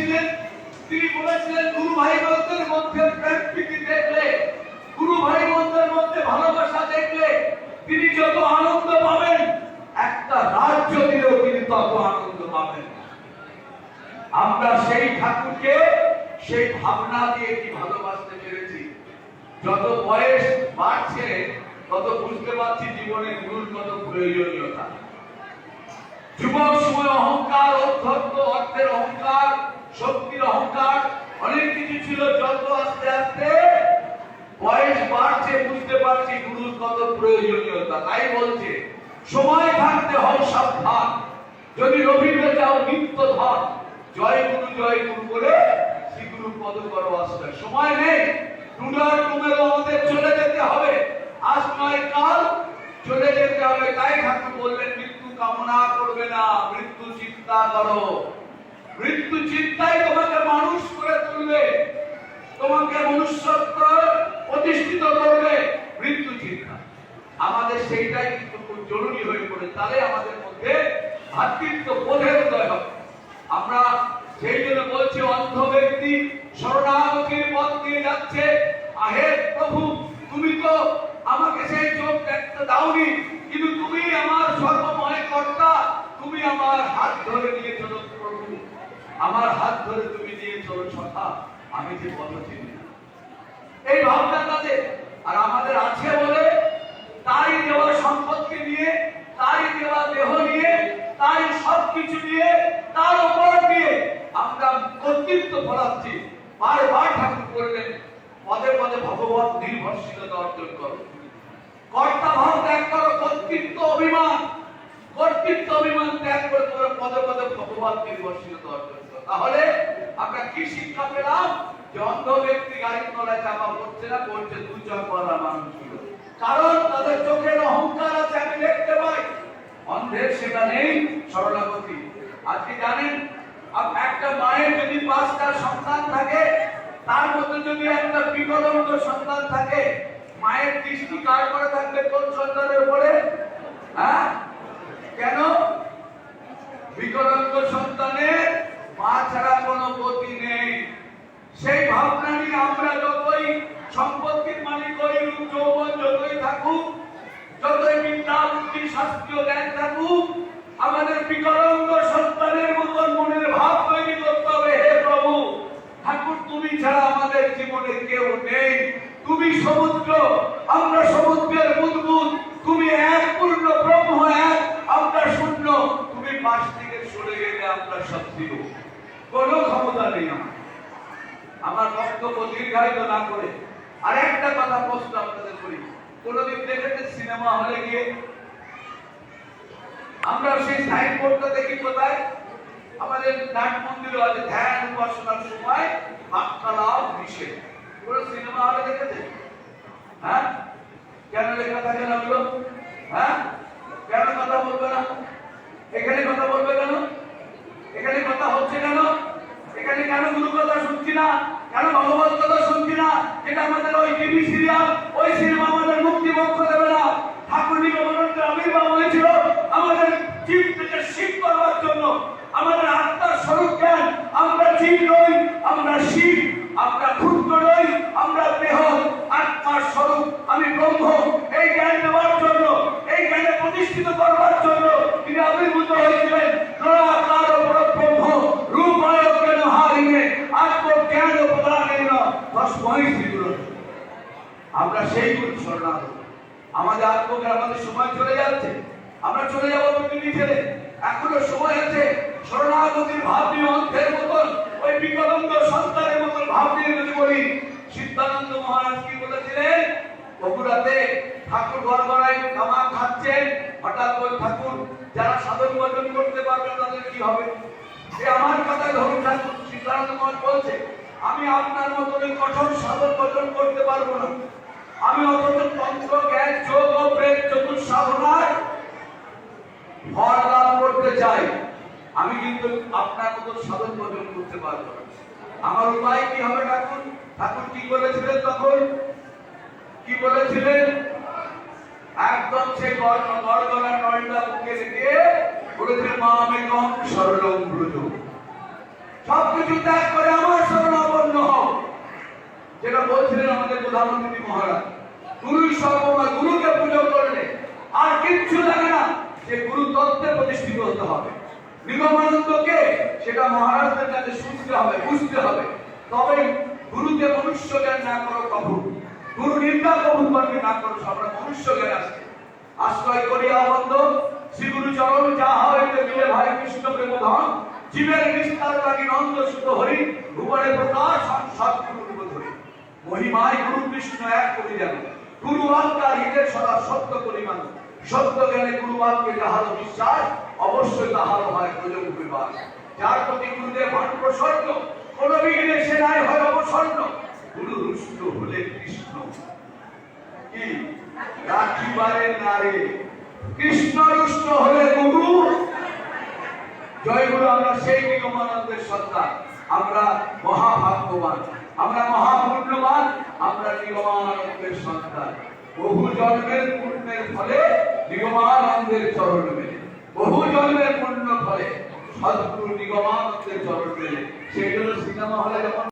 এসেছিলেন তিনি বলেছিলেন, গুরু ভাই বোনদের মধ্যে প্রেম প্রীতি দেখলে, গুরু ভাই বোনদের মধ্যে ভালোবাসা দেখলে তিনি যত আনন্দ পাবেন, একটা রাজ্য দিলেও তিনি তত আনন্দ পাবেন আমরা সেই ঠাকুরকে সেই ভাবনা দিয়ে কি ভালোবাসতে পেরেছি? যত বয়স বাড়ছে, তত বুঝতে পারছি জীবনে গুরুর কত প্রয়োজনীয়তা। যুবক সময় অহংকার, অধ্যত্ত অর্থের অহংকার শক্তির অহংকার, অনেক কিছু ছিল, যত আস্তে আস্তে বয়স বাড়ছে, বুঝতে পারছি গুরুর কত প্রয়োজনীয়তা। তাই বলছে, সময় থাকতে হও সাবধান। যদি রবিবে যাও নিত্য ধন, জয় গুরু জয় গুরু বলে শ্রী গুরু পদ করো আশ্রয় সময় নেই। টুনার টুমেরও আমাদের চলে যেতে হবে। আজ নয়, কাল চলে যেতে হবে। তাই ঠাকুর বললেন, মৃত্যু কামনা করবে না, মৃত্যু চিন্তা করো। মৃত্যু চিন্তাই তোমাকে মানুষ করে তুলবে। তোমাকে মনুষ্যত্ব প্রতিষ্ঠিত করবে। মৃত্যু চিন্তা। আমাদের সেইটাই কিন্তু খুব জরুরি হয়ে পড়ে। তাহলে আমাদের মধ্যে ভাতৃত্ব বোধের উদয় হবে। আমরা সেই জন্য বলছি, অন্ধ ব্যক্তি শরণাগতির পথ দিয়ে যাচ্ছে। আহে প্রভু, তুমি তো আমাকে সেই চোখ দেখতে দাওনি। কিন্তু তুমি আমার সর্বময় কর্তা। তুমি আমার হাত ধরে নিয়ে চলো আমার হাত ধরে তুমি নিয়ে চলো সখা, আমি যে পথ চিনি এই ভাবনা তাদের, আর আমাদের আছে বলে তাই দেওয়া সম্পত্তি নিয়ে তাই দেওয়া দেহ নিয়ে তাই সবকিছু নিয়ে, তার উপর দিয়ে আমরা কর্তৃত্ব ফলাচ্ছি বারবার ঠাকুর করলেন পদে পদে ভগবত নির্ভরশীলতা অর্জন করো। কর্তা ভাব ত্যাগ করো, কর্তৃত্ব অভিমান কর্তৃত্ব অভিমান ত্যাগ করে তোমরা পদে করো। তাহলে আমরা কি শিক্ষা পেলাম? যে অন্ধ ব্যক্তি গাড়ির তলায় চাপা পড়ছে না, পড়ছে দু চকওয়ালা মানুষগুলো। কারণ তাদের চোখের অহংকার আছে, আমি দেখতে পাই। অন্ধের সেটা নেই সরলাপতি আজকে জানেন একটা মায়ের যদি পাঁচটা সন্তান থাকে, তার মধ্যে যদি একটা বিকলঙ্গ সন্তান থাকে, মায়ের দৃষ্টি কার করে থাকবে? কোন সন্তানের উপরে? হ্যাঁ? কেন? বিকলাঙ্গ সন্তানের মা ছাড়া কোনো গতি নেই। সেই ভাবনা নিয়ে আমরা যতই সম্পত্তির মালিক হই, যৌবন যতই থাকুক, যতই বিদ্যা, বুদ্ধি, শাস্ত্রীয় জ্ঞান থাকুক, আমাদের বিকলাঙ্গ সন্তানের মতন মনের ভাব তৈরি করতে হবে। হে প্রভু, ঠাকুর, তুমি ছাড়া আমাদের জীবনে কেউ নেই। তুমি সমুদ্র, আমরা সমুদ্রের বুদবুদ। তুমি এক পূর্ণ ব্রহ্ম এক, আমরা শূন্য। তুমি পাশ সরে গেলে সব দিব কোনো ক্ষমতা নেই আমার। আমার বক্তব্য দীর্ঘায়িত না করে আর একটা কথা প্রশ্ন আপনাদের করি। কোনদিন দেখেছেন সিনেমা হলে গিয়ে? আমরা সেই সাইনবোর্ডটা দেখি কোথায়? আমাদের নাট মন্দিরে আছে ধ্যান উপাসনার সময় হাক্কালাও নিষেধ। কোন সিনেমা হলে দেখেছে হ্যাঁ কেন লেখা থাকে না ওগুলো হ্যাঁ কেন কথা বলবে না এখানে কথা বলবে কেন এখানে কথা হচ্ছে কেন এখানে কেন গুরু কথা শুনছি না কেন ভগবত শুনছি না? যেটা আমাদের ওই টিভি সিরিয়াল ওই সিনেমা আমাদের মুক্তি মোক্ষ দেবে না। ঠাকুর নিগমানন্দের আবির্ভাব হয়েছিল আমাদের জীব থেকে করবার জন্য। আমাদের আত্মার স্বরূপ জ্ঞান, আমরা জীব নই, আমরা শিব, আমরা ক্ষুদ্র নই, আমরা দেহ, আত্মার স্বরূপ, আমি ব্রহ্ম। এই জ্ঞান দেওয়ার জন্য, এই জ্ঞানে প্রতিষ্ঠিত করবার জন্য সেই গুরু আমাদের আত্মজ্ঞান আমাদের সময় চলে যাচ্ছে। আমরা চলে যাব পৃথিবী ছেড়ে। এখনও সময় আছে শরণাগতির ভাব নিয়ে মতন, ওই বিকলঙ্গ সন্তানের মতন ভাব নিয়ে যদি বলি, সিদ্ধানন্দ মহারাজ কি বলেছিলেন? বগুড়াতে ঠাকুর ঘর গড়াই খামা খাচ্ছেন, হঠাৎ ওই ঠাকুর যারা সাধন ভজন করতে পারবে তাদের কি হবে? এ আমার কথা ধরুন ঠাকুর, সিদ্ধানন্দ মহারাজ বলছে, আমি আপনার মতন কঠোর সাধন ভজন করতে পারব না। আমি অথচ তন্ত্র, জ্ঞান, যোগ ও প্রেম চতুর সাধনায় ফল লাভ করতে চাই। আমি কিন্তু আপনার মতো সাধন ভজন করতে পারব না। আমার উপায় কি হবে ঠাকুর? ঠাকুর কি বলেছিলেন তখন? কি বলেছিলেন? একদম সেই গড় গড়গড়া নয়টা বুকে রেখে বলেছিলেন, মা, আমি কম সরলম ব্রজ। সবকিছু কিছু ত্যাগ করে আমার যেটা বলছিলেন আমাদের প্রধানমন্ত্রী মহারাজ গুরুই সর্বময় গুরুকে পুজো করলে আর কিচ্ছু লাগে না, যে গুরু তত্ত্বে প্রতিষ্ঠিত হতে হবে। নিগমানন্দকে সেটা মহারাজদের কাছে শুনতে হবে, বুঝতে হবে। তবে গুরুকে মনুষ্য জ্ঞান না করো কখন গুরু নিন্দা কখন করবে না করো আমরা মনুষ্য জ্ঞান আসছে আশ্রয় করিয়া বন্ধ শ্রী গুরু চরণ যা হইতে মিলে ভাই কৃষ্ণ প্রেম ধন জীবের বিস্তার লাগি নন্দ সুত হরি ভুবনে প্রকাশ সৎগুরু মহিমায় গুরু কৃষ্ণ এক করি যেন। গুরু আজ্ঞা হৃদয় সদা সত্য মানুষ। সত্য জ্ঞানে গুরু বাক্যে যাহার বিশ্বাস, অবশ্যই তাহার হয় প্রযোগ বিবাদ যার প্রতি গুরুদেব হন প্রসন্ন, কোন বিঘ্নে সে নাই হয় অবসন্ন। গুরু রুষ্ট হলে কৃষ্ণ। কি? রাখিবারে নারে। কৃষ্ণ রুষ্ট হলে গুরু। জয় গুরু, আমরা সেই নিগমানন্দের সত্তা। আমরা মহাভাগ্যবান। আমরা মহাপুণ্যবান আমরা নিগমানন্দের সন্তান। বহু জন্মের পুণ্যের ফলে নিগমানন্দের চরণ মেলে। বহু জন্মের পুণ্য ফলে সদ্গুরু নিগমানন্দের চরণ মেলে। সেই জন্য সিনেমা হলে যখন